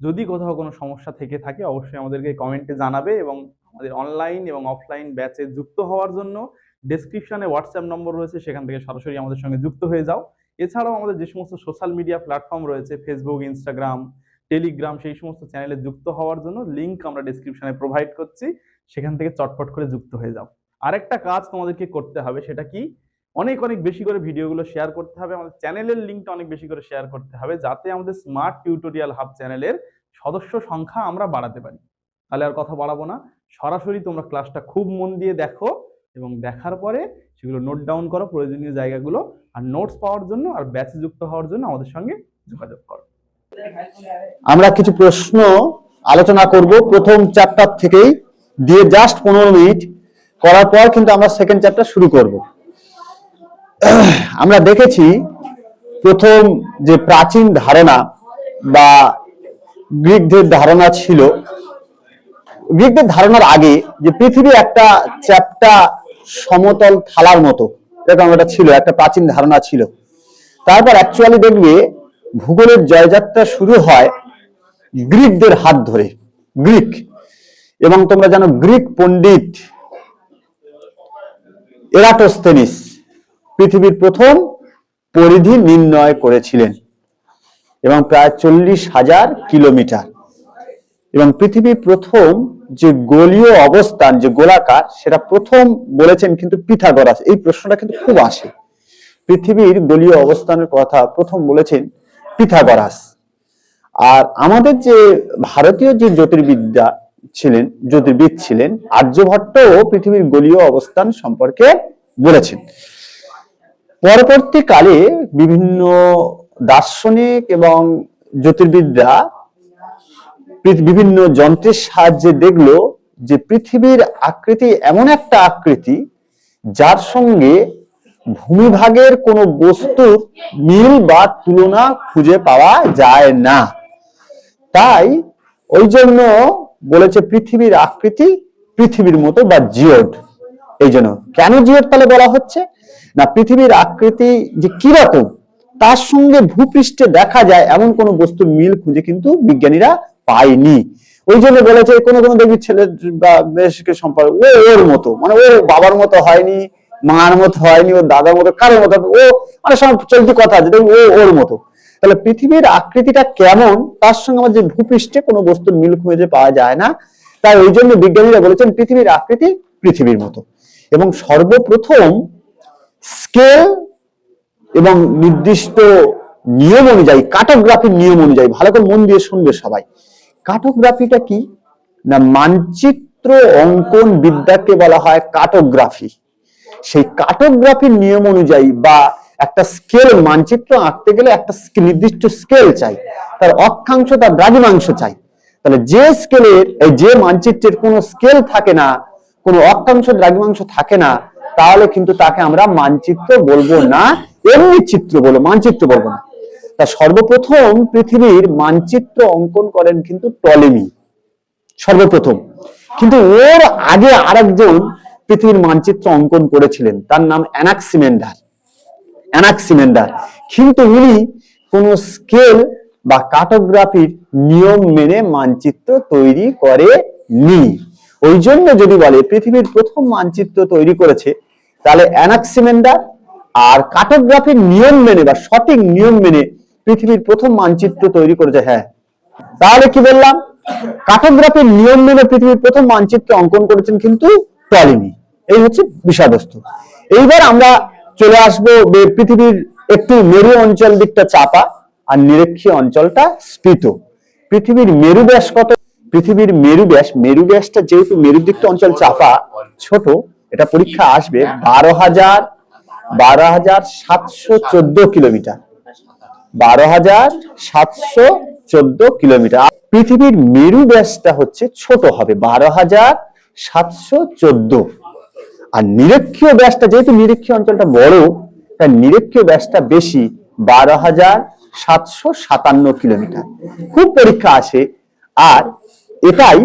যদি কোথাও কোনো সমস্যা থেকে থাকে, অবশ্যই আমাদেরকে কমেন্টে জানাবে এবং আমাদের অনলাইন এবং অফলাইন ব্যাচে যুক্ত হওয়ার জন্য ডেসক্রিপশনে হোয়াটসঅ্যাপ নম্বর রয়েছে, সেখান থেকে সরাসরি আমাদের সঙ্গে যুক্ত হয়ে যাও। এছাড়াও আমাদের যে সমস্ত সোশ্যাল মিডিয়া প্ল্যাটফর্ম রয়েছে ফেসবুক ইনস্টাগ্রাম টেলিগ্রাম সেই সমস্ত চ্যানেলে যুক্ত হওয়ার জন্য লিঙ্ক আমরা ডেসক্রিপশনে প্রোভাইড করছি, সেখান থেকে চটপট করে যুক্ত হয়ে যাও। আরেকটা কাজ তোমাদেরকে করতে হবে, সেটা কি? অনেক অনেক বেশি করে ভিডিওগুলো শেয়ার করতে হবে, আমাদের চ্যানেলের লিঙ্কটা অনেক বেশি করে শেয়ার করতে হবে, যাতে আমাদের স্মার্ট টিউটোরিয়াল হাব চ্যানেলের সদস্য সংখ্যা আমরা বাড়াতে পারি। তাহলে আর কথা বাড়াবো না। সরাসরি তোমরা ক্লাসটা খুব মন দিয়ে দেখো এবং দেখার পরে সেগুলো নোট ডাউন করো, প্রয়োজনীয় জায়গাগুলো আর নোটস পাওয়ার জন্য আর ব্যাচে যুক্ত হওয়ার জন্য আমাদের সঙ্গে যোগাযোগ করো। আমরা কিছু প্রশ্ন আলোচনা করব প্রথম চ্যাপ্টার থেকেই। দিয়ে জাস্ট পনেরো মিনিট করার পর কিন্তু আমরা সেকেন্ড চ্যাপ্টার শুরু করব। আমরা দেখেছি প্রথম যে প্রাচীন ধারণা বা গ্রিকদের ধারণা ছিল, গ্রিকদের ধারণার আগে যে পৃথিবী একটা চ্যাপ্টা সমতল থালার মতো, এরকম একটা ছিল, একটা প্রাচীন ধারণা ছিল। তারপর অ্যাকচুয়ালি দেখবে ভূগোলের জয়যাত্রা শুরু হয় গ্রিকদের হাত ধরে, গ্রিক। এবং তোমরা জানো গ্রিক পণ্ডিত এরাটোস্তেনিস পৃথিবীর প্রথম পরিধি নির্ণয় করেছিলেন। এবং প্রায় চল্লিশ হাজার কিলোমিটার। এবং পৃথিবীর প্রথম যে গোলীয় অবস্থান, যে গোলাকার, সেটা প্রথম বলেছেন কিন্তু পিথাগোরাস। এই প্রশ্নটা কিন্তু খুব আসে। পৃথিবীর গোলীয় অবস্থানের কথা প্রথম বলেছেন পিথাগোরাস। আর আমাদের যে ভারতীয় যে জ্যোতির্বিদ্যা ছিলেন, জ্যোতির্বিদ ছিলেন, আর্যভট্টও পৃথিবীর গোলীয় অবস্থান সম্পর্কে বলেছেন। পরবর্তীকালে বিভিন্ন দার্শনিক এবং জ্যোতির্বিদরা পৃথ- বিভিন্ন যন্ত্রের সাহায্যে দেখল যে পৃথিবীর আকৃতি এমন একটা আকৃতি যার সঙ্গে ভূমিভাগের কোনো বস্তুর মিল বা তুলনা খুঁজে পাওয়া যায় না। তাই ওই জন্য বলেছে পৃথিবীর আকৃতি পৃথিবীর মতো বা জিওড। এই জন্য কেন জিওড তাহলে বলা হচ্ছে? না, পৃথিবীর আকৃতি যে কীরকম তার সঙ্গে ভূপৃষ্ঠে দেখা যায় এমন কোন বস্তুর মিল খুঁজে কিন্তু বিজ্ঞানীরা পায়নি। ওই জন্য বলেছে, কোনো কোনো দেখবি ছেলে বা বেশকে সম্পর্ক ও ওর মতো মানে ও বাবার মতো হয়নি, মার মতো হয়নি, ওর দাদার মতো, কারোর মতো, ও মানে সব চলতি কথা দেখবি ও ওর মতো। তাহলে পৃথিবীর আকৃতিটা কেমন, তার সঙ্গে আমার যে ভূপৃষ্ঠে কোনো বস্তুর মিল খুঁজে পাওয়া যায় না, তাই ওই জন্য বিজ্ঞানীরা বলেছেন পৃথিবীর আকৃতি পৃথিবীর মতো। এবং সর্বপ্রথম স্কেল এবং নির্দিষ্ট নিয়ম অনুযায়ী কার্টোগ্রাফির নিয়ম অনুযায়ী, ভালো করে মন দিয়ে শুনবে সবাই। কার্টোগ্রাফিটা কি? না, মানচিত্র অঙ্কন বিদ্যাকে বলা হয় কার্টোগ্রাফি সেই কার্টোগ্রাফির নিয়ম অনুযায়ী বা একটা স্কেল মানচিত্র আঁকতে গেলে একটা নির্দিষ্ট স্কেল চাই। তার অক্ষাংশ, তার দ্রাঘিমাংশ চাই। তাহলে যে স্কেলের যে মানচিত্রের কোনো স্কেল থাকে না, কোনো অক্ষাংশ, দ্রাঘিমাংশ থাকে না তাহলে কিন্তু তাকে আমরা মানচিত্র বলব না, এমনি চিত্র বলব মানচিত্র বলব না। তা সর্বপ্রথম পৃথিবীর মানচিত্র অঙ্কন করেন কিন্তু টলেমি, সর্বপ্রথম। কিন্তু ওর আগে আরেকজন পৃথিবীর মানচিত্র অঙ্কন করেছিলেন, তার নাম অ্যানাক্সিমেন্ডার অ্যানাক্সিমেন্ডার। কিন্তু উনি কোন স্কেল বা কার্টোগ্রাফির নিয়ম মেনে মানচিত্র তৈরি করেনি ওই জন্য যদি বলে পৃথিবীর প্রথম মানচিত্র তৈরি করেছে, তাহলে অ্যানাক্সিমেন্ডার আর কার্টোগ্রাফির নিয়ম মেনে বা সঠিক নিয়ম মেনে পৃথিবীর প্রথম মানচিত্র তৈরি করেছে হ্যাঁ। তাহলে কি বললাম? কার্টোগ্রাফির নিয়ম মেনে পৃথিবীর প্রথম মানচিত্র অঙ্কন করেছেন কিন্তু টলেমি এই হচ্ছে বিষয়বস্তু। এইবার আমরা চলে আসব পৃথিবীর একটু মেরু অঞ্চল দিকটা চাপা আর নিরক্ষীয় অঞ্চলটা স্ফীত। পৃথিবীর মেরু ব্যাস কত পৃথিবীর মেরু ব্যাস, মেরু ব্যাসটা যেহেতু মেরু দিকটা অঞ্চল চাপা, ছোট, এটা পরীক্ষা আসবে বারো হাজার বারো হাজার সাতশো চোদ্দ কিলোমিটার। বারো হাজার সাতশো চোদ্দ কিলোমিটার। পৃথিবীর মেরু ব্যাসটা হচ্ছে ছোট হবে বারো হাজার সাতশো চোদ্দ। আর নিরক্ষীয় ব্যাসটা যেহেতু নিরক্ষীয় অঞ্চলটা বড়, তাই নিরক্ষীয় ব্যাসটা বেশি বারো হাজার সাতশো সাতান্ন কিলোমিটার। খুব পরীক্ষা আসে। আর এটাই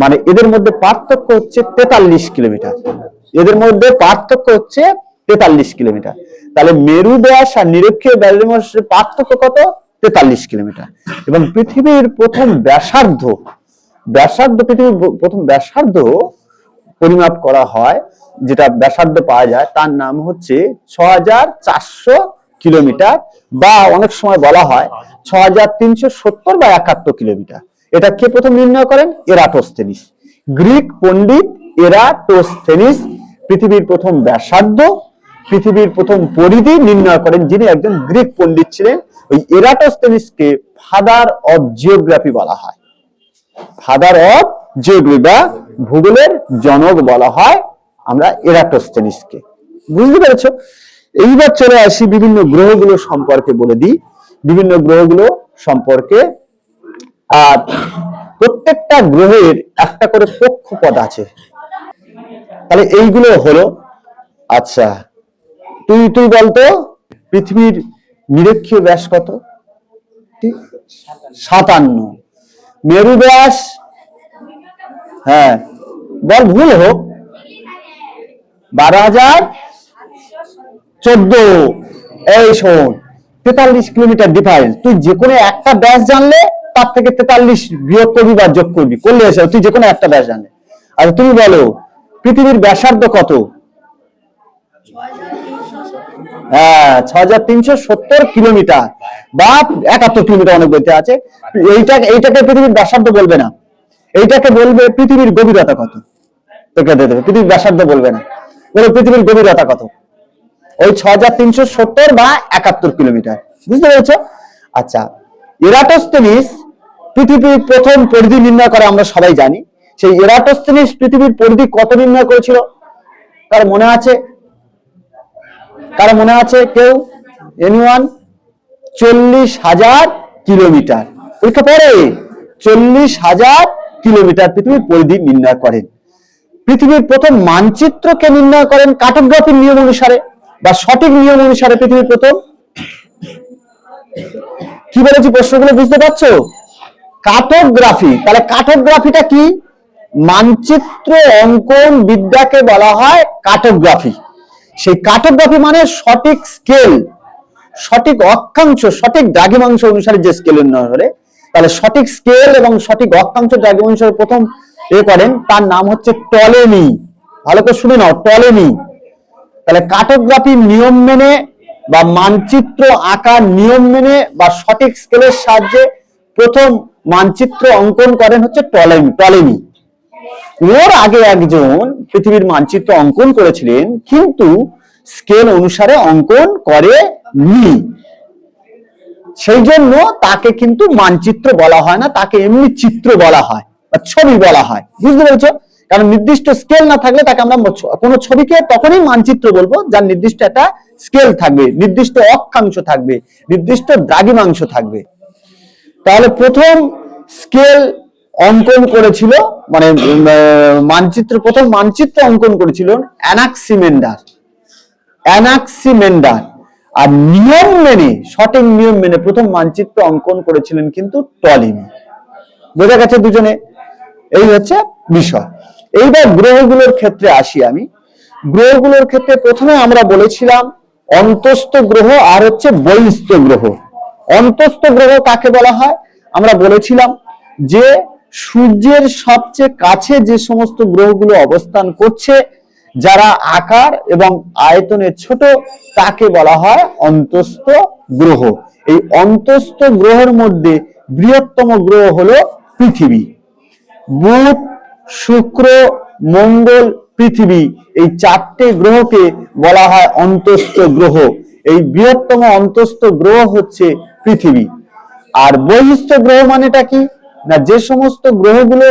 মানে এদের মধ্যে পার্থক্য হচ্ছে তেতাল্লিশ কিলোমিটার। এদের মধ্যে পার্থক্য হচ্ছে তেতাল্লিশ কিলোমিটার। তাহলে মেরু ব্যাস আর নিরক্ষীয় ব্যাসের মধ্যে পার্থক্য কত? তেতাল্লিশ কিলোমিটার। এবং পৃথিবীর প্রথম ব্যাসার্ধ ব্যাসার্ধ, পৃথিবীর প্রথম ব্যাসার্ধ পরিমাপ করা হয়, যেটা ব্যাসার্ধ পাওয়া যায়, তার নাম হচ্ছে ছ কিলোমিটার বা অনেক সময় বলা হয় ছ বা একাত্তর কিলোমিটার। এটা কে প্রথম নির্ণয় করেন? এরাটোস্থেনিস। গ্রিক পণ্ডিত এরাটোস্থেনিস পৃথিবীর প্রথম ব্যাসার্ধ, পৃথিবীর প্রথম পরিধি নির্ণয় করেন যিনি একজন গ্রিক পণ্ডিত ছিলেন। ওই এরাটোস্থেনিসকে ফাদার অফ জিওগ্রাফি বলা হয়। ফাদার অফ জিওগ্রাফি বা ভূগোলের জনক বলা হয় আমরা এরাটোস্থেনিসকে। বুঝতে পেরেছ? এইবার চলে আসি বিভিন্ন গ্রহগুলো সম্পর্কে বলে দিই। বিভিন্ন গ্রহগুলো সম্পর্কে আর প্রত্যেকটা গ্রহের একটা করে কক্ষপথ আছে। তাহলে এইগুলো হলো আচ্ছা তুই তুই বলতো, পৃথিবীর নিরক্ষীয় ব্যাস কত? সাতান্ন। মেরু ব্যাস হ্যাঁ বল ভুল হোক। বারো হাজার চোদ্দ। এই শোন, তেতাল্লিশ কিলোমিটার ডিফারেন্স তুই যে কোনো একটা ব্যাস জানলে তার থেকে তেতাল্লিশ বিয়োগ করবি যোগ করবি। করলে এসে তুই যে কোনো একটা ব্যাস জানলে আর তুমি বলো, পৃথিবীর ব্যাসার্ধ কত? হ্যাঁ ছ হাজার তিনশো সত্তর কিলোমিটার। বা একাত্তর কিলোমিটার অনেক বইতে আছে। এইটা, এইটাকে পৃথিবীর ব্যাসার্ধ বলবে না। এইটাকে বলবে পৃথিবীর গভীরতা কত? তোকে দেবে পৃথিবীর ব্যাসার্ধ বলবে না। বলে, পৃথিবীর গভীরতা কত? ওই ছ হাজার তিনশো সত্তর বা একাত্তর কিলোমিটার। বুঝতে পেরেছ? আচ্ছা এরাটোস্থেনিস পৃথিবীর প্রথম পরিধি নির্ণয় করে আমরা সবাই জানি। সেই এরাটোস্থেনিস পৃথিবীর পরিধি কত নির্ণয় করেছিল? তার মনে আছে? কার মনে আছে কেউ? এনিওয়ান চল্লিশ হাজার কিলোমিটার। পরীক্ষা পরে চল্লিশ হাজার কিলোমিটার পৃথিবীর পরিধি নির্ণয় করেন। পৃথিবীর প্রথম মানচিত্রকে নির্ণয় করেন কার্টোগ্রাফির নিয়ম অনুসারে বা সঠিক নিয়ম অনুসারে পৃথিবীর প্রথম। কি বলেছি প্রশ্নগুলো বুঝতে পারছ? কার্টোগ্রাফি তাহলে কাটোগ্রাফিটা কি? মানচিত্র অঙ্কন বিদ্যাকে বলা হয় কাটোগ্রাফি সেই কাটোগ্রাফি মানে সঠিক স্কেল সঠিক অক্ষাংশ, সঠিক দ্রাঘিমাংশ অনুসারে যে স্কেল উন্নয়ন করে তাহলে সঠিক স্কেল এবং সঠিক অক্ষাংশ দ্রাঘিমাংশ প্রথম এ করেন, তার নাম হচ্ছে টলেমি ভালো করে শুনে নাও টলেমি তাহলে কার্টোগ্রাফির নিয়ম মেনে বা মানচিত্র আঁকার নিয়ম মেনে বা সঠিক স্কেলের সাহায্যে প্রথম মানচিত্র অঙ্কন করেন হচ্ছে টলেমি টলেমি। ওর আগে একজন পৃথিবীর মানচিত্র অঙ্কন করেছিলেন, কিন্তু স্কেল অনুসারে অঙ্কন করেনি সেই জন্য তাকে কিন্তু মানচিত্র বলা হয় না, তাকে এমনি চিত্র বলা হয়, বা ছবি বলা হয়। বুঝতে পেরেছ? কারণ নির্দিষ্ট স্কেল না থাকলে তাকে আমরা কোনো ছবিকে তখনই মানচিত্র বলব, যার নির্দিষ্ট একটা স্কেল থাকবে, নির্দিষ্ট অক্ষাংশ থাকবে, নির্দিষ্ট দ্রাঘিমাংশ থাকবে। তাহলে প্রথম স্কেল অঙ্কন করেছিল মানে মানচিত্র, প্রথম মানচিত্র অঙ্কন করেছিল অ্যানাক্সিমেন্ডার। অ্যানাক্সিমেন্ডার। আর নিয়ম মেনে, সঠিক নিয়ম মেনে প্রথম মানচিত্র অঙ্কন করেছিলেন কিন্তু টলিমি বোঝা গেছে দুজনে? এই হচ্ছে বিষয়। এইবার গ্রহগুলোর ক্ষেত্রে আসি আমি। গ্রহগুলোর ক্ষেত্রে প্রথমে আমরা বলেছিলাম, অন্তস্থ গ্রহ আর হচ্ছে বহিস্থ গ্রহ। অন্তস্থ গ্রহ কাকে বলা হয়? আমরা বলেছিলাম যে সূর্যের সবচেয়ে কাছে যে সমস্ত গ্রহগুলো অবস্থান করছে, যারা আকার এবং আয়তনে ছোট, তাকে বলা হয় অন্তস্থ গ্রহ। এই অন্তস্থ গ্রহের মধ্যে বৃহত্তম গ্রহ হলো পৃথিবী। বুধ, শুক্র, মঙ্গল, পৃথিবী এই চারটে গ্রহকে বলা হয় অন্তস্থ গ্রহ। এই বৃহত্তম অন্তস্থ গ্রহ হচ্ছে পৃথিবী। আর বহিস্থ গ্রহ মানেটা কি? না যে সমস্ত গ্রহগুলো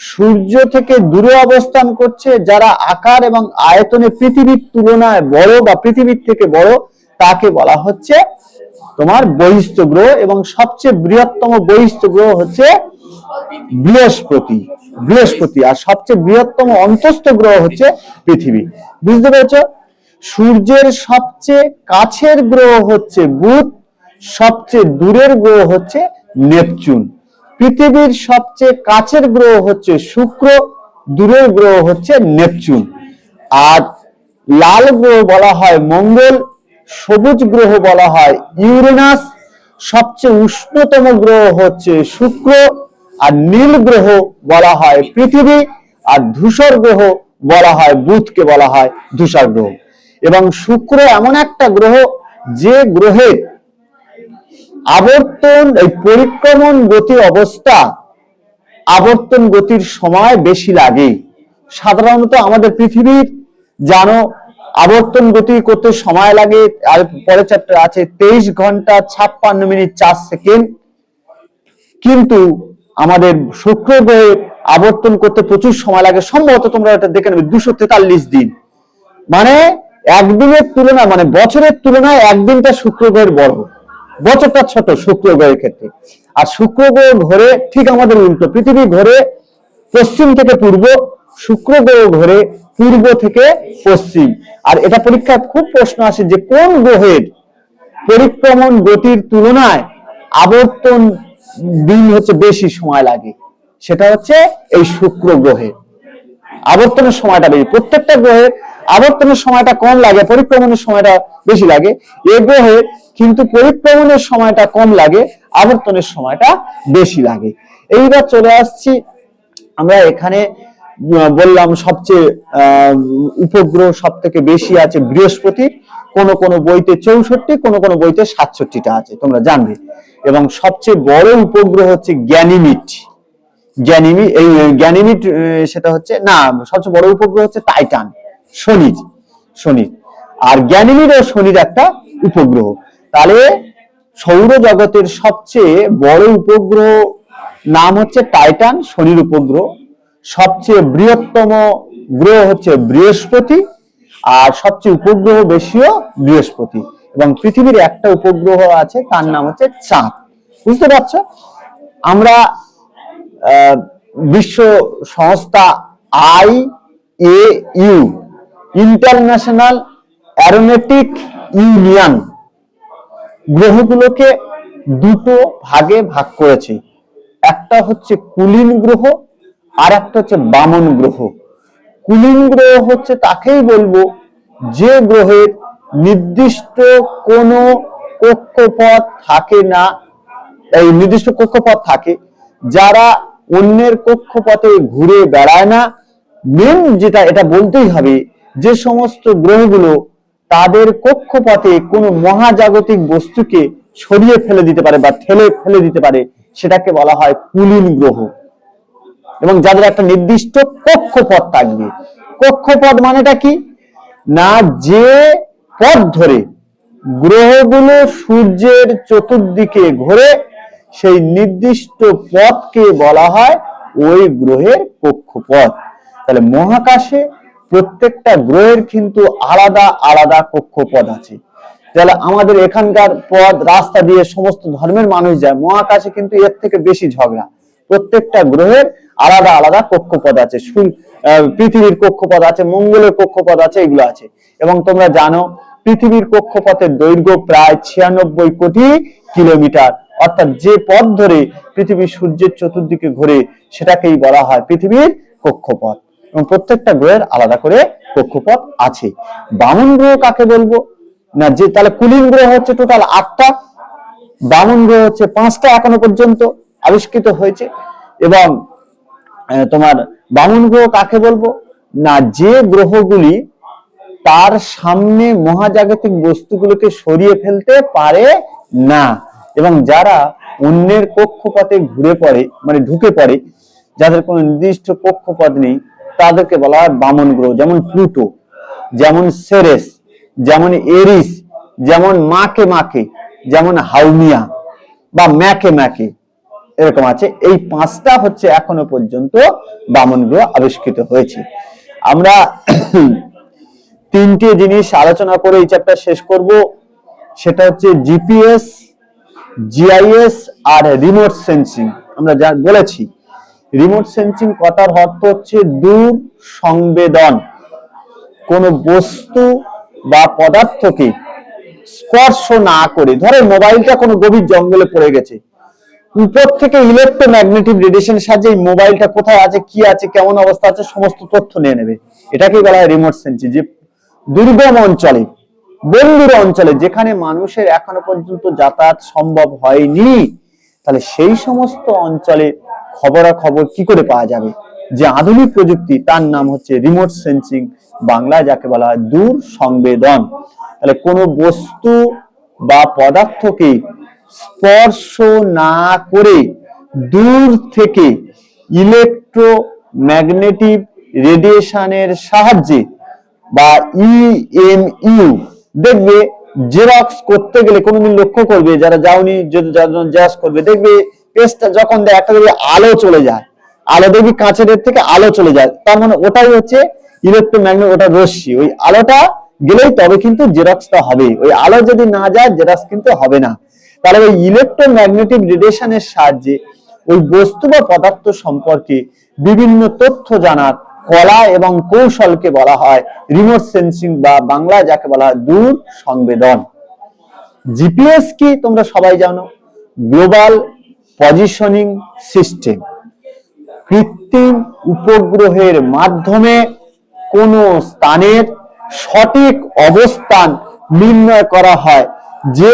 সূর্য থেকে দূরে অবস্থান করছে, যারা আকার এবং আয়তনে পৃথিবীর তুলনায় বড় বা পৃথিবীর থেকে বড়, তাকে বলা হচ্ছে তোমার বহিস্থ গ্রহ এবং সবচেয়ে বৃহত্তম বহিস্থ গ্রহ হচ্ছে বৃহস্পতি বৃহস্পতি। আর সবচেয়ে বৃহত্তম অন্তস্থ গ্রহ হচ্ছে পৃথিবী। বুঝতে পেরেছ? সূর্যের সবচেয়ে কাছের গ্রহ হচ্ছে বুধ সবচেয়ে দূরের গ্রহ হচ্ছে নেপচুন। পৃথিবীর সবচেয়ে কাছের গ্রহ হচ্ছে শুক্র, দূরের গ্রহ হচ্ছে নেপচুন। আর লাল গ্রহ বলা হয় মঙ্গল, সবুজ গ্রহ বলা হয় ইউরেনাস। সবচেয়ে উষ্ণতম গ্রহ হচ্ছে শুক্র, আর নীল গ্রহ বলা হয় পৃথিবী, আর ধূসর গ্রহ বলা হয় বুধকে বলা হয় ধূসর গ্রহ। এবং শুক্র এমন একটা গ্রহ যে গ্রহের আবর্তন, এই পরিক্রমণ গতি অবস্থা আবর্তন গতির সময় বেশি লাগে। সাধারণত আমাদের পৃথিবীর, জানো, আবর্তন গতি করতে সময় লাগে, আর পরের চ্যাপ্টার আছে, তেইশ ঘণ্টা ছাপ্পান্ন মিনিট চার সেকেন্ড। কিন্তু আমাদের শুক্র গ্রহে আবর্তন করতে প্রচুর সময় লাগে, সম্ভবত তোমরা এটা দেখে নেবে দুশো তেতাল্লিশ দিন। মানে একদিনের তুলনায় মানে বছরের তুলনায় একদিনটা শুক্র গ্রহের বড়। বছরটা ছোট শুক্র গ্রহের ক্ষেত্রে। আর শুক্র গ্রহ ঘরে ঠিক আমাদের উল্টো, পৃথিবী ঘরে পশ্চিম থেকে পূর্ব শুক্র গ্রহ ঘরে পূর্ব থেকে পশ্চিম। আর এটা পরীক্ষায় খুব প্রশ্ন আসে যে কোন গ্রহের পরিক্রমণ গতির তুলনায় আবর্তন দিন হচ্ছে বেশি সময় লাগে? সেটা হচ্ছে এই শুক্র গ্রহে আবর্তনের সময়টা বেশি। প্রত্যেকটা গ্রহের আবর্তনের সময়টা কম লাগে, পরিক্রমণের সময়টা বেশি লাগে। এ গ্রহে কিন্তু পরিক্রমণের সময়টা কম লাগে, আবর্তনের সময়টা বেশি লাগে। এইবার চলে আসছি, আমরা এখানে বললাম সবচেয়ে উপগ্রহ সব থেকে বেশি আছে বৃহস্পতি, কোন কোন বইতে চৌষট্টি, কোন কোন বইতে সাতষট্টিটা আছে, তোমরা জানবে। এবং সবচেয়ে বড় উপগ্রহ হচ্ছে জ্ঞানীমিট জ্ঞানীমি এই জ্ঞানীমিট সেটা হচ্ছে, না, সবচেয়ে বড় উপগ্রহ হচ্ছে টাইটান শনির শনির আর জ্ঞানীমিট ও শনির একটা উপগ্রহ। তাহলে সৌরজগতের সবচেয়ে বড় উপগ্রহ নাম হচ্ছে টাইটান, শনির উপগ্রহ। সবচেয়ে বৃহত্তম গ্রহ হচ্ছে বৃহস্পতি, আর সবচেয়ে উপগ্রহ বেশিও বৃহস্পতি। এবং পৃথিবীর একটা উপগ্রহ আছে, তার নাম হচ্ছে চাঁদ। বুঝতে পারছ? আমরা বিশ্ব সংস্থা I A U, International Aeronautic Union গ্রহগুলোকে দুটো ভাগে ভাগ করেছে। একটা হচ্ছে কুলিন গ্রহ, আর একটা হচ্ছে বামন গ্রহ। কুলিন গ্রহ হচ্ছে তাকেই বলব যে গ্রহের নির্দিষ্ট কোনো কক্ষপথ থাকে না, এই নির্দিষ্ট কক্ষপথ থাকে, যারা অন্যের কক্ষপথে ঘুরে বেড়ায় না। মেন যেটা, এটা বলতেই হবে যে সমস্ত গ্রহগুলো তাদের কক্ষপথে কোনো মহাজাগতিক বস্তুকে ছড়িয়ে ফেলে দিতে পারে বা ঠেলে ফেলে দিতে পারে, সেটাকে বলা হয় কুলিন গ্রহ। এবং যাদের একটা নির্দিষ্ট কক্ষপথ থাকবে। কক্ষপথ মানেটা কি? না, যে পথ ধরে গ্রহগুলো সূর্যের চতুর্দিকে ঘোরে, সেই নির্দিষ্ট পথকে বলা হয় ওই গ্রহের কক্ষপথ। তাহলে মহাকাশে প্রত্যেকটা গ্রহের কিন্তু আলাদা আলাদা কক্ষপথ আছে। তাহলে আমাদের এখানকার পথ, রাস্তা দিয়ে সমস্ত ধর্মের মানুষ যায়, মহাকাশে কিন্তু এর থেকে বেশি ঝগড়া। প্রত্যেকটা গ্রহের আলাদা আলাদা কক্ষপথ আছে। পৃথিবীর কক্ষপথ আছে, মঙ্গলের কক্ষপথ আছে, এগুলো আছে। এবং তোমরা জানো, পৃথিবীর কক্ষপথের দৈর্ঘ্য প্রায় ছিয়ানব্বই কোটি কিলোমিটার। অর্থাৎ যে পথ ধরে পৃথিবী সূর্যের চতুর্দিকে ঘোরে, সেটাকেই বলা হয় পৃথিবীর কক্ষপথ। এবং প্রত্যেকটা গ্রহের আলাদা করে কক্ষপথ আছে। বামন গ্রহ কাকে বলব? না, যে, তাহলে কুলিন গ্রহ হচ্ছে টোটাল আটটা, বামন গ্রহ হচ্ছে পাঁচটা এখনও পর্যন্ত আবিষ্কৃত হয়েছে। এবং তোমার বামন গ্রহ কাকে বলব? না, যে গ্রহগুলি তার সামনে মহাজাগতিক বস্তুগুলোকে সরিয়ে ফেলতে পারে না, এবং যারা অন্যের কক্ষপথে ঘুরে পড়ে মানে ঢুকে পড়ে, যাদের কোনো নির্দিষ্ট কক্ষপথ নেই তাদেরকে বলা হয় বামন গ্রহ, যেমন প্লুটো, যেমন সেরেস, যেমন এরিস, যেমন মাকে মাকে, যেমন হাউমিয়া বা ম্যাকে ম্যাকে, এরকম আছে। এই পাঁচটা হচ্ছে এখনও পর্যন্ত বামন গ্রহ আবিষ্কৃত হয়েছে। আমরা তিনটে জিনিস আলোচনা করে এই চ্যাপ্টার শেষ করব। সেটা হচ্ছে জিপিএস, জিআইএস আর রিমোট সেন্সিং। আমরা যা বলেছি রিমোট সেন্সিং কথার অর্থ হচ্ছে দূর সংবেদন। কোন বস্তু বা পদার্থকে স্পর্শ না করে ধরো মোবাইলটা কোনো গভীর জঙ্গলে পড়ে গেছে। উপর থেকে ইলেকট্রোম্যাগনেটিক রেডিয়েশনের সাহায্যে মোবাইলটা কোথায় আছে, কি আছে, কেমন অবস্থা আছে, সমস্ত তথ্য নিয়ে নেবে। এটাকে বলা হয় রিমোট সেন্সিং যে দুর্গম অঞ্চলে, বন্ধুর অঞ্চলে, যেখানে মানুষের এখনও পর্যন্ত যাতায়াত সম্ভব হয়নি। তাহলে সেই সমস্ত অঞ্চলে খবরাখবর কি করে পাওয়া যাবে? যে আধুনিক প্রযুক্তি, তার নাম হচ্ছে রিমোট সেন্সিং বাংলায় যাকে বলা হয় দূর সংবেদন। তাহলে কোনো বস্তু বা পদার্থকে স্পর্শ না করে দূর থেকে ইলেকট্রোম্যাগনেটিক রেডিয়েশনের সাহায্যে বা ইএমইউ দেখবে জেরক্স করতে গেলে কোনোদিন লক্ষ্য করবে, যারা যাওনি জেরক্স করবে, দেখবে পেজটা যখন দেয়, একটা দেখবে আলো চলে যায়, আলো দেখবি কাঁচের থেকে আলো চলে যায়, তার মানে ওটাই হচ্ছে ইলেকট্রোম্যাগনেট ওটা রশ্মি। ওই আলোটা গেলেই তবে কিন্তু জেরক্সটা হবে। ওই আলো যদি না যায় জেরক্স কিন্তু হবে না। তাহলে ওই ইলেকট্রোম্যাগনেটিক রেডিয়েশনের সাহায্যে ওই বস্তু বা পদার্থ সম্পর্কে বিভিন্ন তথ্য জানার কলা এবং কৌশলকে বলা হয় রিমোট সেন্সিং বা বাংলা যাকে বলা হয় দূর সংবেদন জিপিএস কি তোমরা সবাই জানো? গ্লোবাল পজিশনিং সিস্টেম কৃত্রিম উপগ্রহের মাধ্যমে কোন স্থানের সঠিক অবস্থান নির্ণয় করা হয়, যে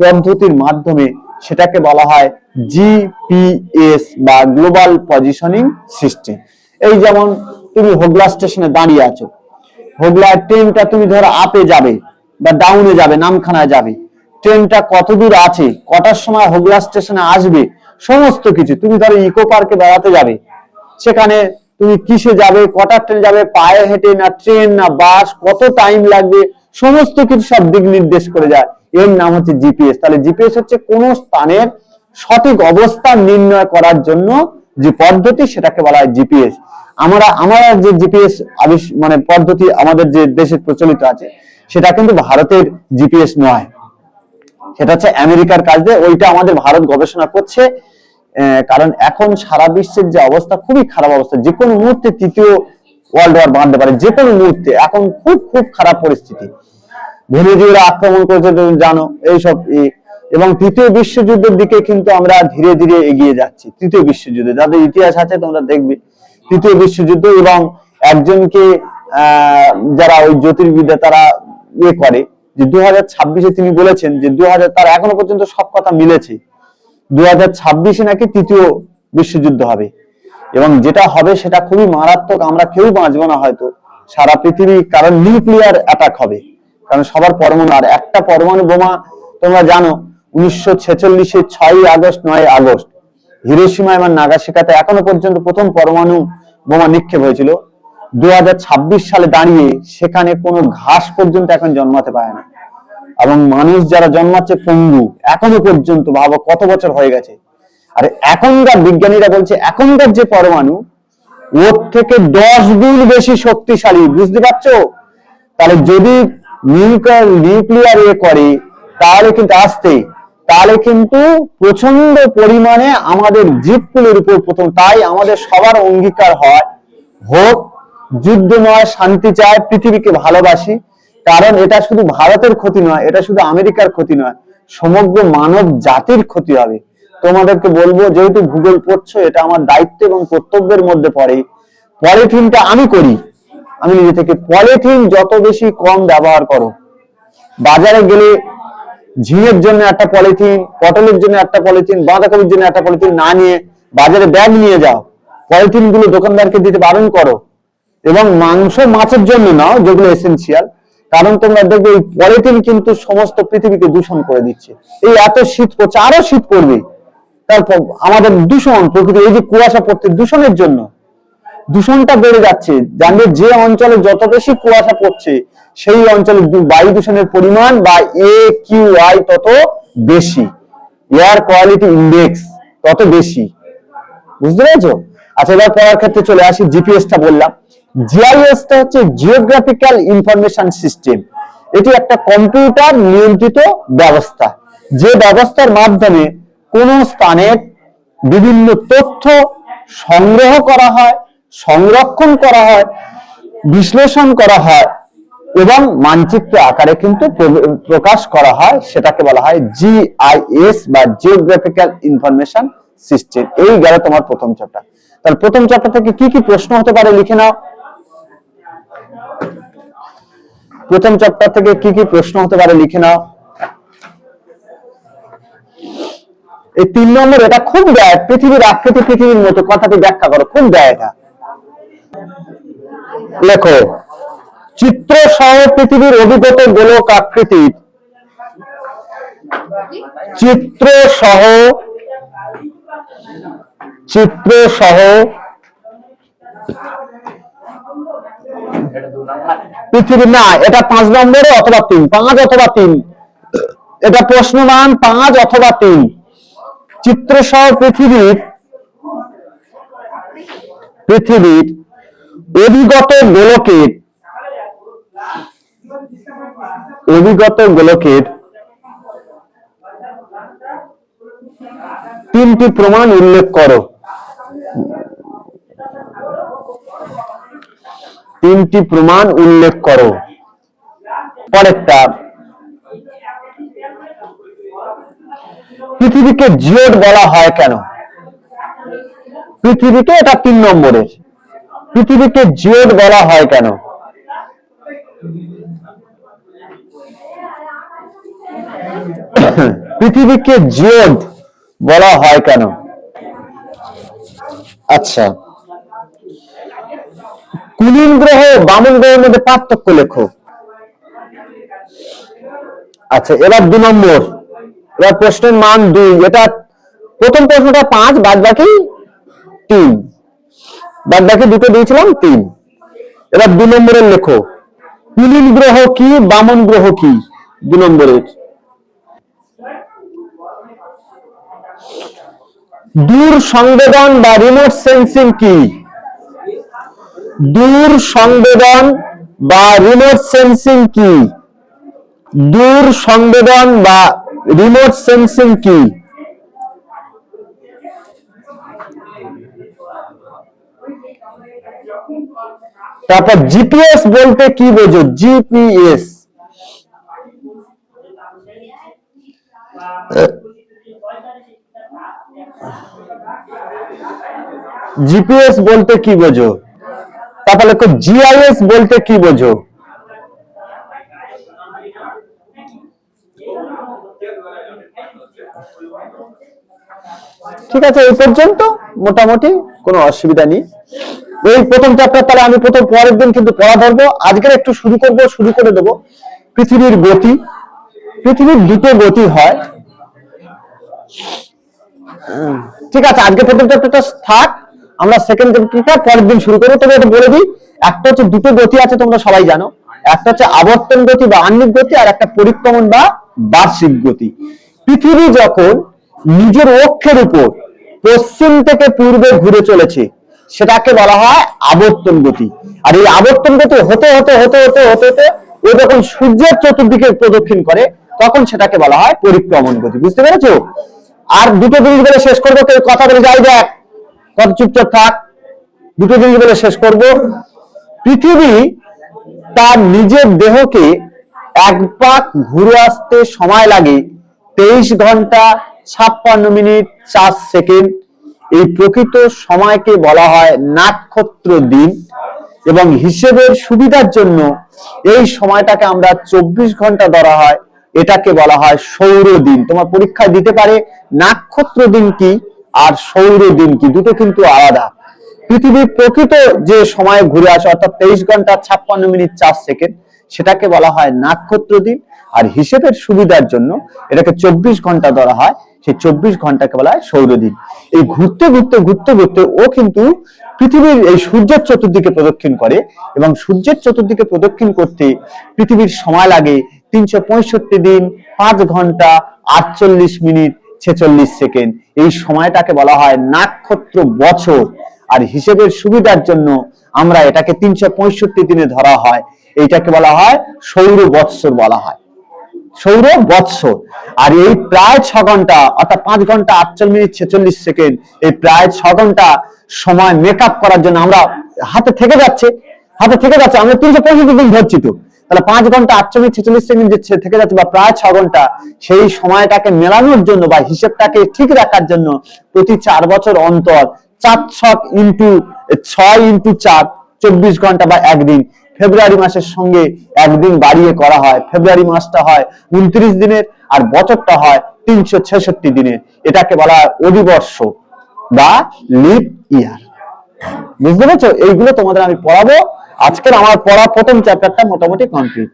পদ্ধতির মাধ্যমে সেটাকে বলা হয় জিপিএস বা গ্লোবাল পজিশনিং সিস্টেম এই যেমন তুমি হোগলা স্টেশনে দাঁড়িয়ে আছো, হোগলা ট্রেনটা তুমি ধরো আপে যাবে বা ডাউনে যাবে, নামখানায় যাবে। ট্রেনটা কত দূর আছে, কটার সময় হোগলা স্টেশনে আসবে সমস্ত কিছু। তুমি ধরো ইকো পার্কে বেড়াতে যাবে। সেখানে তুমি কিসে যাবে, কটা ট্রেন যাবে, পায়ে হেঁটে না ট্রেন না বাস কত টাইম লাগবে, সমস্ত কিছু সব দিক নির্দেশ করে যায়। এর নাম হচ্ছে জিপিএস তাহলে জিপিএস হচ্ছে কোন স্থানের সঠিক অবস্থান নির্ণয় করার জন্য যে পদ্ধতি, সেটাকে বলা হয় জিপিএস আমরা আমরা যে জিপিএস মানে পদ্ধতি আমাদের যে দেশে প্রচলিত আছে, সেটা কিন্তু ভারতের জিপিএস নয়। সেটা হচ্ছে আমেরিকার কাজ দিয়ে, ওইটা আমাদের ভারত গবেষণা করছে কারণ এখন সারা বিশ্বের যে অবস্থা, খুবই খারাপ অবস্থা। যে কোনো মুহূর্তে তৃতীয় ওয়ার্ল্ড ওয়ার বাঁধতে পারে যে কোনো মুহূর্তে। এখন খুব খুব খারাপ পরিস্থিতি। ভেনেজুয়েলা আক্রমণ করেছে, তুমি জানো, এইসব এবং তৃতীয় বিশ্বযুদ্ধের দিকে কিন্তু আমরা ধীরে ধীরে এগিয়ে যাচ্ছি, তৃতীয় বিশ্বযুদ্ধে। যাদের ইতিহাস আছে, তোমরা দেখবে। তৃতীয় বিশ্বযুদ্ধ এবং একজনকে যারা ওই জ্যোতির্বিদ্যা তারা ইয়ে করে যে দু হাজার ছাব্বিশে তিনি বলেছেন যে দু হাজার তার এখনও পর্যন্ত সব কথা মিলেছে। দু হাজার ছাব্বিশে নাকি তৃতীয় বিশ্বযুদ্ধ হবে। এবং যেটা হবে সেটা খুবই মারাত্মক, আমরা কেউ বাঁচবো না হয়তো। সারা পৃথিবী, কারণ নিউক্লিয়ার অ্যাটাক হবে। কারণ সবার পরমাণু, আর একটা পরমাণু বোমা, তোমরা জানো, উনিশশো ছেচল্লিশে ছয়ই আগস্ট নয় আগস্ট। হিরোসীমা এবং নাগাসাকিতে এখনও পর্যন্ত প্রথম পরমাণু বোমা নিক্ষেপ হয়েছিল। দু হাজার ছাব্বিশ সালে দাঁড়িয়ে সেখানে কোনো ঘাস পর্যন্ত এখন জন্মাতে পারে না। এবং মানুষ যারা জন্মাচ্ছে পঙ্গু, এখনও পর্যন্ত ভাবো কত বছর হয়ে গেছে। আর এখনকার বিজ্ঞানীরা বলছে, এখনকার যে পরমাণু, ওর থেকে দশ গুণ বেশি শক্তিশালী, বুঝতে পারছ? তাহলে যদি নিউক্লিয়ার নিউক্লিয়ার এ করে, তাহলে কিন্তু আসতে, তাহলে কিন্তু প্রচণ্ড পরিমাণে আমাদের জীবগুলোর উপর প্রথম, তাই আমাদের সবার অঙ্গীকার হয় হোক যুদ্ধ নয় শান্তি চায়, পৃথিবীকে ভালোবাসি। কারণ এটা শুধু ভারতের ক্ষতি নয়, এটা শুধু আমেরিকার ক্ষতি নয়, সমগ্র মানব জাতির ক্ষতি হবে। তোমাদেরকে বলব, যেহেতু ভূগোল পড়ছো, এটা আমার দায়িত্ব এবং কর্তব্যের মধ্যে পড়ে। পলিথিনটা আমি করি। আমি নিজে থেকে পলিথিন যত বেশি কম ব্যবহার করো। বাজারে গেলে ঝিঙের জন্য একটা পলিথিন, পটলের জন্য একটা পলিথিন, বাঁধাকপির জন্য একটা পলিথিন না নিয়ে বাজারে ব্যাগ নিয়ে যাও। পলিথিনগুলো দোকানদারকে দিতে বারণ করো। এবং মাংস মাছের জন্য নাও, যেগুলো এসেন্সিয়াল কারণ তোমরা দেখবে এই পলিথিন কিন্তু সমস্ত পৃথিবীকে দূষণ করে দিচ্ছে। এই এত শীত পড়ছে, আরও শীত পড়বে। তারপর আমাদের দূষণ প্রকৃতি এই যে কুয়াশা পড়তে দূষণের জন্য। দূষণটা বেড়ে যাচ্ছে। জানবে যে অঞ্চলে যত বেশি কুয়াশা পড়ছে, সেই অঞ্চলে বায়ু দূষণের পরিমাণ বা এ কিউ আই তত বেশি। এয়ার কোয়ালিটি ইন্ডেক্স তত বেশি। বুঝতে পেরেছ? আচ্ছা এবার পড়ার ক্ষেত্রে চলে আসি জিপিএস টা বললাম। জিআইএস টা হচ্ছে জিওগ্রাফিক্যাল ইনফরমেশন সিস্টেম এটি একটা কম্পিউটার নিয়ন্ত্রিত ব্যবস্থা। যে ব্যবস্থার মাধ্যমে কোন স্থানের বিভিন্ন তথ্য সংগ্রহ করা হয়, সংরক্ষণ করা হয়, বিশ্লেষণ করা হয় এবং মানচিত্র আকারে কিন্তু প্রকাশ করা হয়, সেটাকে বলা হয় জিআইএস বা জিওগ্রাফিক্যাল ইনফরমেশন সিস্টেম এই গেল তোমার প্রথম চ্যাপ্টার তাহলে প্রথম চ্যাপ্টার থেকে কি কি প্রশ্ন হতে পারে লিখে নাও। প্রথম চ্যাপ্টার থেকে কি কি প্রশ্ন হতে পারে লিখে নাও। এই তিন নম্বর এটা খুব দেয় পৃথিবীর আকৃতি পৃথিবীর মতো, কথাটি ব্যাখ্যা করো, খুব দেয় এটা। লেখো, চিত্র সহ পৃথিবীর অভিগত গোলক আকৃতির চিত্র সহ চিত্র সহ পৃথিবী না, এটা পাঁচ নম্বরে অথবা তিন, পাঁচ অথবা তিন। এটা প্রশ্নমান পাঁচ অথবা তিন। চিত্র সহ পৃথিবীর পৃথিবীর অভিগত গোলকের অভিগত গোলকের তিনটি প্রমাণ উল্লেখ করো। তিনটি প্রমাণ উল্লেখ করো। পরেরটা, পৃথিবীকে জিওড বলা হয় কেন? পৃথিবীকে এটা তিন নম্বরের। পৃথিবীকে জিওড বলা হয় কেন? পৃথিবীকে জিওড বলা হয় কেন? আচ্ছা কুলিন গ্রহ, বামন গ্রহের মধ্যে পার্থক্য লেখো। আচ্ছা এবার দু নম্বর। এবার প্রশ্নের মান দুই। এটা প্রথম প্রশ্নটা পাঁচ বাদ বাকি তিন। বাদ বাকি দুটো দিয়েছিলাম তিন। এবার দু নম্বরের লেখো। কুলিন গ্রহ কি, বামন গ্রহ কি? দু নম্বরের দূর সংবেদন বা রিমোট সেন্সিং কি? দূর সংবেদন বা রিমোট সেন্সিং কি? দূর সংবেদন বা রিমোট সেন্সিং কি? তারপর জিপিএস বলতে কি বোঝো? জিপিএস জিপিএস বলতে কি বোঝো? তারপর লেখো জিআইএস বলতে কি বোঝো? ঠিক আছে, এই পর্যন্ত মোটামুটি কোনো অসুবিধা নেই। এই প্রথম চ্যাপ্টার তাহলে আমি প্রথম পরের দিন কিন্তু পড়া ধরবো। আজকের একটু শুরু করব, শুরু করে দেবো। পৃথিবীর গতি, পৃথিবীর দুটো গতি হয়। ঠিক আছে, আজকে প্রথম চ্যাপ্টারটা থাক। আমরা সেকেন্ড চ্যাপ্টারটা পরের দিন শুরু করব। তবে এটা বলে দিই, একটা হচ্ছে দুটো গতি আছে, তোমরা সবাই জানো। একটা হচ্ছে আবর্তন গতি বা আহ্নিক গতি, আর একটা পরিক্রমণ বা বার্ষিক গতি। পৃথিবী যখন নিজের অক্ষের উপর পশ্চিম থেকে পূর্বে ঘুরে চলেছে, সেটাকে বলা হয় আবর্তন গতি। আর এই আবর্তন গতি হতে হতে হতে হতে হতে হতে, ও যখন সূর্যের চতুর্দিকে প্রদক্ষিণ করে, তখন সেটাকে বলা হয় পরিক্রমণ গতি। বুঝতে পেরেছ? আর দুটো জিনিস বলে শেষ করব, কেউ কথা বলে যাই দেখ। কত চুপচাপ থাক, দুটো জিনিস বলে শেষ করব। পৃথিবী তার নিজের দেহকে এক পাক ঘুরে আসতে সময় লাগে, তেইশ ঘণ্টা ছাপ্পান্ন মিনিট চার সেকেন্ড। এই প্রকৃত সময়কে বলা হয় নাক্ষত্র দিন এবং হিসেবের সুবিধার জন্য এই সময়টাকে আমরা চব্বিশ ঘণ্টা ধরা হয়। এটাকে বলা হয় সৌর দিন। তোমার পরীক্ষায় দিতে পারে নাক্ষত্র দিন কি? আর সৌর দিন কি? দুটো কিন্তু আলাদা। পৃথিবীর প্রকৃত যে সময় ঘুরে আসে, অর্থাৎ তেইশ ঘণ্টা ছাপ্পান্ন মিনিট চার সেকেন্ড, সেটাকে বলা হয় নাক্ষত্র দিন। আর হিসেবের সুবিধার জন্য এটাকে চব্বিশ ঘণ্টা ধরা হয়, সেই চব্বিশ ঘন্টাকে বলা হয় সৌরদিন এই ঘুরতে ঘুরতে ঘুরতে ঘুরতে ও কিন্তু পৃথিবীর এই সূর্যের চতুর্দিকে প্রদক্ষিণ করে এবং সূর্যের চতুর্দিকে প্রদক্ষিণ করতে পৃথিবীর সময় লাগে তিনশো পঁয়ষট্টি দিন, পাঁচ ঘণ্টা, আটচল্লিশ মিনিট ছেচল্লিশ সেকেন্ড। এই সময়টাকে বলা হয় নাক্ষত্র বছর। আর হিসেবের সুবিধার জন্য আমরা এটাকে তিনশো পঁয়ষট্টি দিনে ধরা হয়। এইটাকে বলা হয় সৌর বৎসর বলা হয়। সৌর বৎসর। আর এই প্রায় ছ ঘণ্টা, অর্থাৎ পাঁচ ঘণ্টা আটচল্লিশ মিনিট ছেচল্লিশ সেকেন্ড, এই প্রায় ছ ঘণ্টা সময় মেকআপ করার জন্য আমরা হাতে থেকে যাচ্ছে। হাতে থেকে যাচ্ছে। আমরা তিনশো পঁয়ষট্টি দিন ধরছি তো। তাহলে পাঁচ ঘণ্টা আটচল্লিশ ছেচল্লিশ সেকেন্ড যে থেকে যাচ্ছে বা প্রায় ছ ঘণ্টা, সেই সময়টাকে মেলানোর জন্য বা হিসেবটাকে ঠিক রাখার জন্য প্রতি চার বছর অন্তর চার ছক ইন্টু ছয় ইন্টু চার চব্বিশ ঘণ্টা বা একদিন। ফেব্রুয়ারি মাসের সঙ্গে একদিন বাড়িয়ে করা হয়। ফেব্রুয়ারি মাসটা হয় উনত্রিশ দিনের আর বছরটা হয় তিনশো ছেষট্টি দিনের। এটাকে বলা হয় অধিবর্ষ বা লিপ ইয়ার। বুঝতে পারছ? এইগুলো তোমাদের আমি পড়াবো। আজকের আমার পড়া প্রথম চ্যাপ্টারটা মোটামুটি কমপ্লিট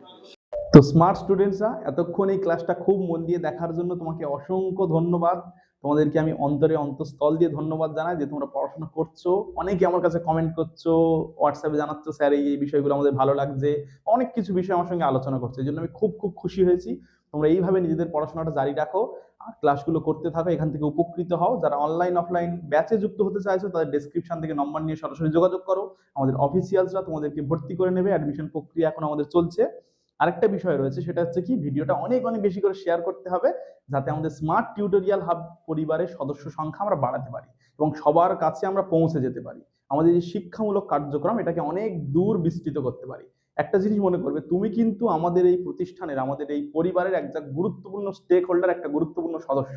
তো স্মার্ট স্টুডেন্টসরা এতক্ষণ এই ক্লাসটা খুব মন দিয়ে দেখার জন্য তোমাকে অসংখ্য ধন্যবাদ। তোমাদেরকে আমি অন্তরে অন্তঃস্থল দিয়ে ধন্যবাদ জানাই যে তোমরা পড়াশোনা করছ। অনেকে আমার কাছে কমেন্ট করছ হোয়াটসঅ্যাপে জানাচ্ছ, স্যার এই বিষয়গুলো আমাদের ভালো লাগছে। অনেক কিছু বিষয় আমার সঙ্গে আলোচনা করছে, এই জন্য আমি খুব খুব খুশি হয়েছি। তোমরা এইভাবে নিজেদের পড়াশোনাটা জারি রাখো। ক্লাসগুলো করতে থাকো, এখান থেকে উপকৃত হও। যারা অনলাইন অফলাইন ব্যাচে যুক্ত হতে চাইছো, তাদের ডেসক্রিপশন থেকে নম্বর নিয়ে সরাসরি যোগাযোগ করো। আমাদের অফিসিয়ালসরা তোমাদেরকে ভর্তি করে নেবে অ্যাডমিশন প্রক্রিয়া এখন আমাদের চলছে। আরেকটা বিষয় রয়েছে, সেটা হচ্ছে কি, ভিডিওটা অনেক অনেক বেশি করে শেয়ার করতে হবে, যাতে আমাদের স্মার্ট টিউটোরিয়াল হাব পরিবারের সদস্য সংখ্যা আমরা বাড়াতে পারি এবং সবার কাছে আমরা পৌঁছে যেতে পারি। আমাদের যে শিক্ষামূলক কার্যক্রম, এটাকে অনেক দূর বিস্তৃত করতে পারি। একটা জিনিস মনে করবে, তুমি কিন্তু আমাদের এই প্রতিষ্ঠানের, আমাদের এই পরিবারের একটা গুরুত্বপূর্ণ স্টেক হোল্ডার একটা গুরুত্বপূর্ণ সদস্য।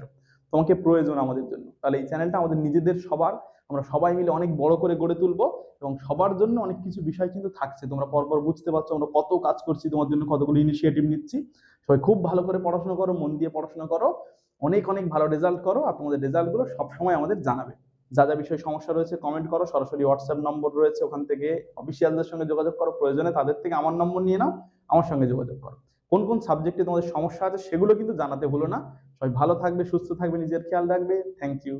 তোমাকে প্রয়োজন আমাদের জন্য। তাহলে এই চ্যানেলটা আমাদের নিজেদের সবার, আমরা সবাই মিলে অনেক বড় করে গড়ে তুলবো এবং সবার জন্য অনেক কিছু বিষয় কিন্তু থাকছে। তোমরা পরপর বুঝতে পারছ আমরা কত কাজ করছি, তোমার জন্য কতগুলো ইনিশিয়েটিভ নিচ্ছি। সবাই খুব ভালো করে পড়াশোনা করো, মন দিয়ে পড়াশোনা করো। অনেক অনেক ভালো রেজাল্ট করো। আর তোমাদের রেজাল্টগুলো সবসময় আমাদের জানাবে। যা যা বিষয়ে সমস্যা রয়েছে কমেন্ট করো। সরাসরি হোয়াটসঅ্যাপ নম্বর রয়েছে ওখান থেকে। অফিসিয়ালদের সঙ্গে যোগাযোগ করো। প্রয়োজনে তাদের থেকে আমার নম্বর নিয়ে নাও। আমার সঙ্গে যোগাযোগ করো। কোন কোন সাবজেক্টে তোমাদের সমস্যা আছে সেগুলো কিন্তু জানাতে হলো না। সবাই ভালো থাকবে, সুস্থ থাকবে, নিজের খেয়াল রাখবে। Thank you